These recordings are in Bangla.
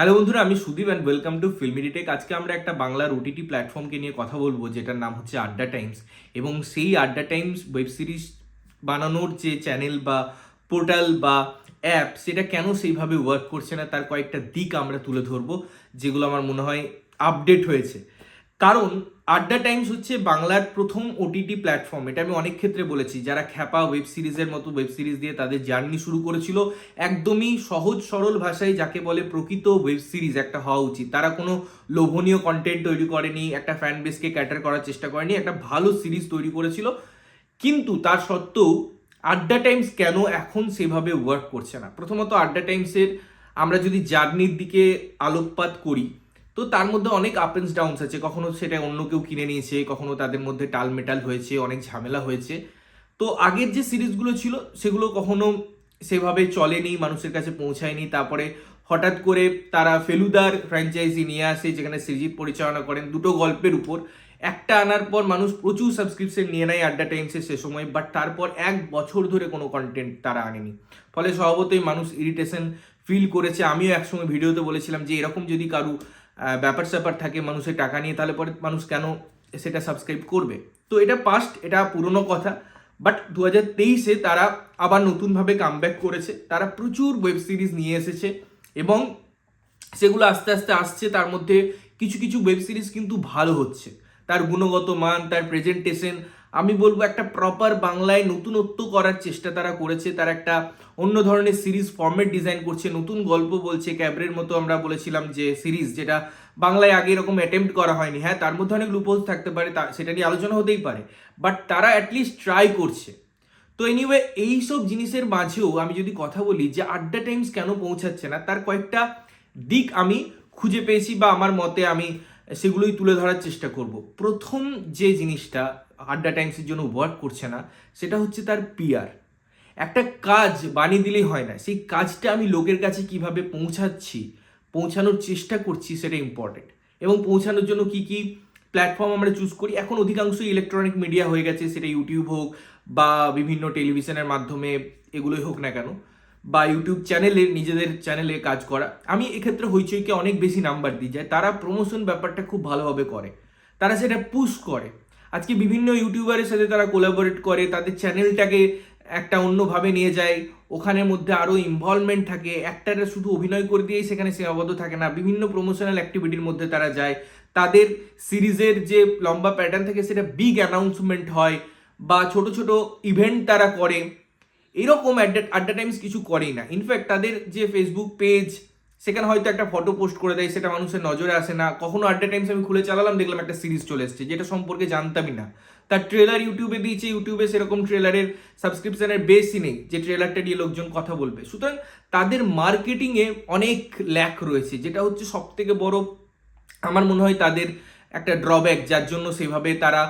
হ্যালো বন্ধুরা, আমি সুদীপ অ্যান্ড ওয়েলকাম টু ফিল্মিডিটেক আজকে আমরা একটা বাংলার ওটিটি প্ল্যাটফর্মকে নিয়ে কথা বলব, যেটার নাম হচ্ছে আড্ডা টাইমস। এবং সেই আড্ডা টাইমস ওয়েব সিরিজ বানানোর যে চ্যানেল বা পোর্টাল বা অ্যাপ সেটা কেন সেইভাবে ওয়ার্ক করছে না, তার কয়েকটা দিক আমরা তুলে ধরবো, যেগুলো আমার মনে হয় আপডেট হয়েছে। কারণ আড্ডা টাইমস হচ্ছে বাংলার প্রথম ওটিটি প্ল্যাটফর্ম এটা আমি অনেক ক্ষেত্রে বলেছি। যারা খ্যাপা ওয়েব সিরিজের মতো ওয়েব সিরিজ দিয়ে তাদের জার্নি শুরু করেছিল, একদমই সহজ সরল ভাষায় যাকে বলে প্রকৃত ওয়েব সিরিজ একটা হওয়া উচিত। তারা কোনো লোভনীয় কন্টেন্ট তৈরি করেনি, একটা ফ্যান বেসকে ক্যাটার করার চেষ্টা করেনি, একটা ভালো সিরিজ তৈরি করেছিল। কিন্তু তার সত্ত্বেও আড্ডা টাইমস কেন এখন সেভাবে ওয়ার্ক করছে না? প্রথমত আড্ডা টাইমসের আমরা যদি জার্নির দিকে আলোকপাত করি তো তার মধ্যে অনেক আপ অ্যান্ড ডাউনস আছে। কখনো সেটা অন্য কেউ কিনে নিয়েছে, কখনো তাদের মধ্যে টাল মেটাল হয়েছে, অনেক ঝামেলা হয়েছে। তো আগের যে সিরিজগুলো ছিল, সেগুলো কখনো সেভাবে চলেনি, মানুষের কাছে পৌঁছায়নি। তারপরে হঠাৎ করে তারা ফেলুদার ফ্র্যাঞ্চাইজি নিয়ে আসে, যেখানে সৃজিত পরিচালনা করেন দুটো গল্পের উপর। একটা আনার পর মানুষ প্রচুর সাবস্ক্রিপশন নিয়ে নেয় আড্ডা টাইমসে সে সময় বাট তারপর এক বছর ধরে কোনো কন্টেন্ট তারা আনেনি। ফলে স্বভাবতই মানুষ ইরিটেশন ফিল করেছে। আমিও একসময় ভিডিওতে বলেছিলাম যে, এরকম যদি কারু ব্যাপার স্যাপার থাকে, মানুষের টাকা নিয়ে, তাহলে পরে মানুষ কেন সেটা সাবস্ক্রাইব করবে? তো এটা পাস্ট এটা পুরনো কথা বাট দু হাজার তেইশে তারা আবার নতুনভাবে কামব্যাক করেছে। তারা প্রচুর ওয়েব সিরিজ নিয়ে এসেছে এবং সেগুলো আস্তে আস্তে আসছে, তার মধ্যে কিছু কিছু ওয়েব সিরিজ কিন্তু ভালো হচ্ছে। তার গুণগত মান, তার প্রেজেন্টেশন আমি বলব একটা প্রপার বাংলায় নতুনত্ব করার চেষ্টা তারা করেছে। তারা একটা অন্য ধরনের সিরিজ ফর্মেট ডিজাইন করছে, নতুন গল্প বলছে, ক্যাবরের মতো আমরা বলেছিলাম যে সিরিজ যেটা বাংলায় আগে এরকম অ্যাটেম্প্ট করা হয়নি। হ্যাঁ তার মধ্যে অনেক লুপোজ থাকতে পারে, তা সেটা নিয়ে আলোচনা হতেই পারে বাট তারা অ্যাটলিস্ট ট্রাই করছে। তো এনিওয়ে এইসব জিনিসের মাঝেও আমি যদি কথা বলি যে আড্ডা টাইমস কেন পৌঁছাচ্ছে না, তার কয়েকটা দিক আমি খুঁজে পেয়েছি বা আমার মতে আমি সেগুলোই তুলে ধরার চেষ্টা করব। প্রথম যে জিনিসটা আড্ডা টাইমসের জন্য ওয়ার্ক করছে না, সেটা হচ্ছে তার পিয়ার একটা কাজ বানিয়ে দিলেই হয় না, সেই কাজটা আমি লোকের কাছে কীভাবে পৌঁছাচ্ছি, পৌঁছানোর চেষ্টা করছি সেটা ইম্পর্টেন্ট এবং পৌঁছানোর জন্য কি কি প্ল্যাটফর্ম আমরা চুজ করি, এখন অধিকাংশই ইলেকট্রনিক মিডিয়া হয়ে গেছে, সেটা ইউটিউব হোক বা বিভিন্ন টেলিভিশনের মাধ্যমে এগুলোই হোক না কেন, বা ইউটিউব চ্যানেলে নিজেদের চ্যানেলে কাজ করা। আমি এক্ষেত্রে হইচইকে অনেক বেশি নাম্বার দিই যায় তারা প্রমোশন ব্যাপারটা খুব ভালোভাবে করে। তারা সেটা পুশ করে। আজকে বিভিন্ন ইউটিউবারের সাথে তারা কোলাবোরেট করে, তাদের চ্যানেলটাকে একটা অন্যভাবে নিয়ে যায়। ওখানের মধ্যে আরও ইনভলভমেন্ট থাকে একটারে শুধু অভিনয় করে দিয়েই সেখানে সীমাবদ্ধ থাকে না। বিভিন্ন প্রমোশনাল অ্যাক্টিভিটির মধ্যে তারা যায়। তাদের সিরিজের যে লম্বা প্যাটার্ন থাকে, সেটা বিগ অ্যানাউন্সমেন্ট হয় বা ছোট ছোট ইভেন্ট তারা করে। এরকম অ্যাডা আড্ডা টাইমস কিছু করেই না। ইনফ্যাক্ট তাদের যে ফেসবুক পেজ সেখানে হয়তো একটা ফটো পোস্ট করে দেয়, সেটা মানুষের নজরে আসে না। কখনো আড্ডা টাইমস আমি খুলে চালালাম, দেখলাম একটা সিরিজ চলে এসেছে, যেটা সম্পর্কে জানতামই না। তার ট্রেলার ইউটিউবে দিয়েছে ইউটিউবে সেরকম ট্রেলারের সাবস্ক্রিপশনের বেসই নেই, যে ট্রেলারটা নিয়ে লোকজন কথা বলবে। সুতরাং তাদের মার্কেটিংয়ে অনেক ল্যাক রয়েছে, যেটা হচ্ছে সব থেকে বড়, আমার মনে হয় তাদের একটা ড্রব্যাক যার জন্য সেভাবে তারা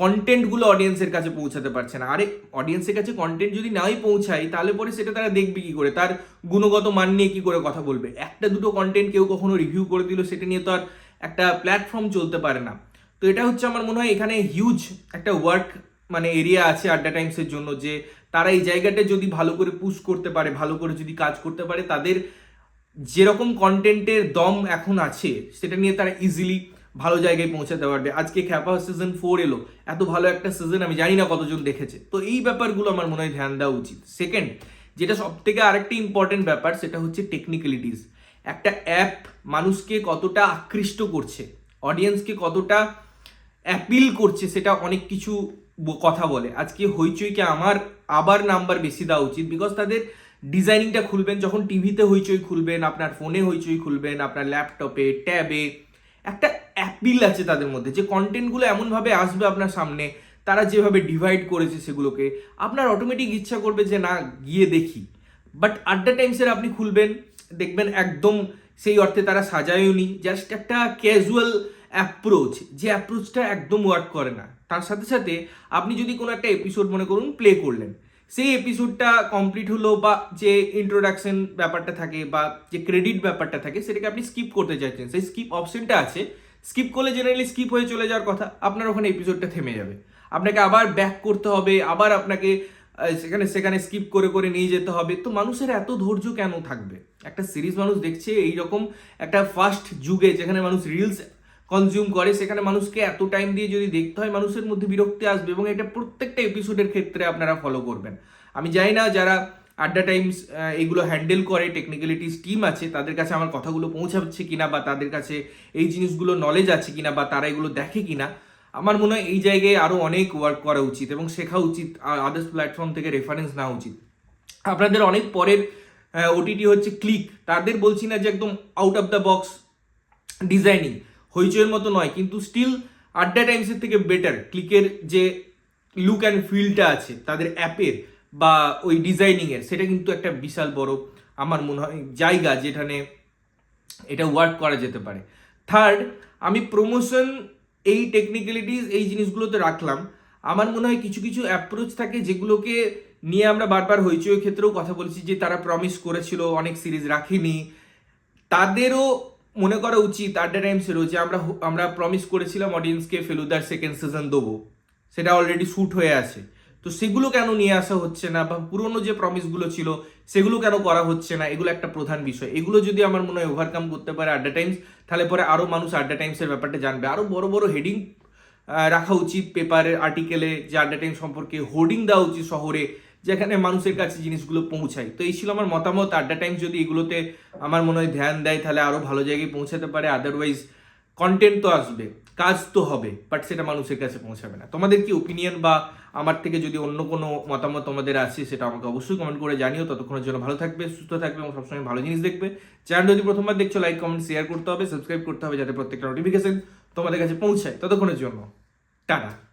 কন্টেন্টগুলো অডিয়েন্সের কাছে পৌঁছাতে পারছে না। আরে অডিয়েন্সের কাছে কন্টেন্ট যদি নাই পৌঁছায়, তাহলে পরে সেটা তারা দেখবে কি করে? তার গুণগত মান নিয়ে কি করে কথা বলবে? একটা দুটো কন্টেন্ট কেউ কখনো রিভিউ করে দিল, সেটা নিয়ে তো আর একটা প্ল্যাটফর্ম চলতে পারে না। তো এটা হচ্ছে আমার মনে হয় এখানে হিউজ একটা ওয়ার্ক মানে এরিয়া আছে আড্ডা টাইমসের জন্য, যে তারা এই জায়গাটা যদি ভালো করে পুশ করতে পারে, ভালো করে যদি কাজ করতে পারে, তাদের যেরকম কন্টেন্টের দম এখন আছে, সেটা নিয়ে তারা ইজিলি ভালো জায়গায় পৌঁছাতে পারবে আজকে খ্যাপা সিজন ফোর এলো, এত ভালো একটা সিজন আমি জানি না কতজন দেখেছে। তো এই ব্যাপারগুলো আমার মনে হয় ধ্যান দেওয়া উচিত। সেকেন্ড যেটা সব থেকে আরেকটা ইম্পর্টেন্ট ব্যাপার, সেটা হচ্ছে টেকনিক্যালিটিস একটা অ্যাপ মানুষকে কতটা আকৃষ্ট করছে অডিয়েন্সকে কতটা অ্যাপিল করছে, সেটা অনেক কিছু কথা বলে। আজকে হইচইকে আমার আবার নাম্বার বেশি দেওয়া উচিত বিকজ তাদের ডিজাইনিংটা খুলবেন, যখন টিভিতে হইচই খুলবেন, আপনার ফোনে হইচই খুলবেন, আপনার ল্যাপটপে ট্যাবে একটা অ্যাপিল আছে তাদের মধ্যে। যে কন্টেন্টগুলো এমনভাবে আসবে আপনার সামনে, তারা যেভাবে ডিভাইড করেছে সেগুলোকে, আপনার অটোমেটিক ইচ্ছা করবে যে না, গিয়ে দেখি। বাট আড্ডা টাইমসের আপনি খুলবেন, দেখবেন একদম সেই অর্থে তারা সাজায়ও নি। জাস্ট একটা ক্যাজুয়াল অ্যাপ্রোচ যে অ্যাপ্রোচটা একদম ওয়ার্ক করে না। তার সাথে সাথে আপনি যদি কোনো একটা এপিসোড মনে করুন প্লে করলেন। সেই এপিসোডটা কমপ্লিট হলো বা যে ইন্ট্রোডাকশন ব্যাপারটা থাকে বা যে ক্রেডিট ব্যাপারটা থাকে, সেটাকে আপনি স্কিপ করতে চাইছেন। সেই স্কিপ অপশনটা আছে স্কিপ করলে জেনারেলি স্কিপ হয়ে চলে যাওয়ার কথা, আপনার ওখানে এপিসোডটা থেমে যাবে। আপনাকে আবার ব্যাক করতে হবে, আবার আপনাকে সেখানে সেখানে স্কিপ করে করে নিয়ে যেতে হবে। তো মানুষের এত ধৈর্য কেন থাকবে? একটা সিরিজ মানুষ দেখছে এই রকম একটা ফাস্ট যুগে যেখানে মানুষ রিলস কনজিউম করে, সেখানে মানুষকে এত টাইম দিয়ে যদি দেখতে হয়, মানুষের মধ্যে বিরক্তি আসবে এবং এটা প্রত্যেকটা এপিসোডের ক্ষেত্রে আপনারা ফলো করবেন। আমি জানি না যারা আড্ডা টাইমস এইগুলো হ্যান্ডেল করে টেকনিক্যালিটিস টিম আছে, তাদের কাছে আমার কথাগুলো পৌঁছাচ্ছে কিনা বা তাদের কাছে এই জিনিসগুলো নলেজ আছে কিনা বা তারা এগুলো দেখে কিনা, আমার মনে হয় এই জায়গায় আরও অনেক ওয়ার্ক করা উচিত এবং শেখা উচিত, আর আদার্স প্ল্যাটফর্ম থেকে রেফারেন্স নেওয়া উচিত। আপনাদের অনেক পরের ওটিটি হচ্ছে ক্লিক তাদের বলছি না যে একদম out of the box designing হইচইয়ের মতো নয়, কিন্তু স্টিল আড্ডা টাইমসের থেকে বেটার ক্লিকের যে লুক অ্যান্ড ফিলটা আছে, তাদের অ্যাপের বা ওই ডিজাইনিংয়ের সেটা কিন্তু একটা বিশাল বড় আমার মনে হয় জায়গা যেখানে এটা ওয়ার্ক করা যেতে পারে। থার্ড আমি প্রমোশন এই টেকনিক্যালিটিস এই জিনিসগুলোতে রাখলাম। আমার মনে হয় কিছু কিছু অ্যাপ্রোচ থাকে যেগুলোকে নিয়ে আমরা বারবার হইচই ক্ষেত্রেও কথা বলেছি যে তারা প্রমিস করেছিল, অনেক সিরিজ রাখিনি। তাদেরও মনে করা উচিত আড্ডা টাইমসেরও যে আমরা আমরা প্রমিস করেছিলাম অডিয়েন্সকে ফেলুদার সেকেন্ড সিজন দেবো। সেটা অলরেডি শ্যুট হয়ে আছে। তো সেগুলো কেন নিয়ে আসা হচ্ছে না? বা পুরনো যে প্রমিসগুলো ছিল, সেগুলো কেন করা হচ্ছে না? এগুলো একটা প্রধান বিষয়। এগুলো যদি আমার মনে হয় ওভারকাম করতে পারে আড্ডা টাইমস তাহলে পরে আরও মানুষ আড্ডা টাইমসের ব্যাপারটা জানবে। আরও বড় বড় হেডিং রাখা উচিত পেপারের আর্টিকেলে যে আড্ডা টাইম সম্পর্কে হোর্ডিং দেওয়া উচিত শহরে, যেখানে মানুষের কাছে জিনিসগুলো পৌঁছায়। তো এই ছিল আমার মতামত। আড্ডা টাইমস যদি এগুলোতে আমার মনে হয় ধ্যান দেয়, তাহলে আরও ভালো জায়গায় পৌঁছাতে পারে। আদারওয়াইজ কন্টেন্ট তো আসবে। কাজ তো হবে বাট সেটা মানুষের কাছে পৌঁছাবে না। তোমাদের কি ওপিনিয়ন বা আমার থেকে যদি অন্য কোনো মতামত তোমাদের আসে, সেটা আমাকে অবশ্যই কমেন্ট করে জানিও। ততক্ষণের জন্য ভালো থাকবে, সুস্থ থাকবে এবং সবসময় ভালো জিনিস দেখবে। চ্যানেল যদি প্রথমবার দেখছ লাইক কমেন্ট শেয়ার করতে হবে সাবস্ক্রাইব করতে হবে, যাতে প্রত্যেকটা নোটিফিকেশন তোমাদের কাছে পৌঁছায়। ততক্ষণের জন্য, টাটা।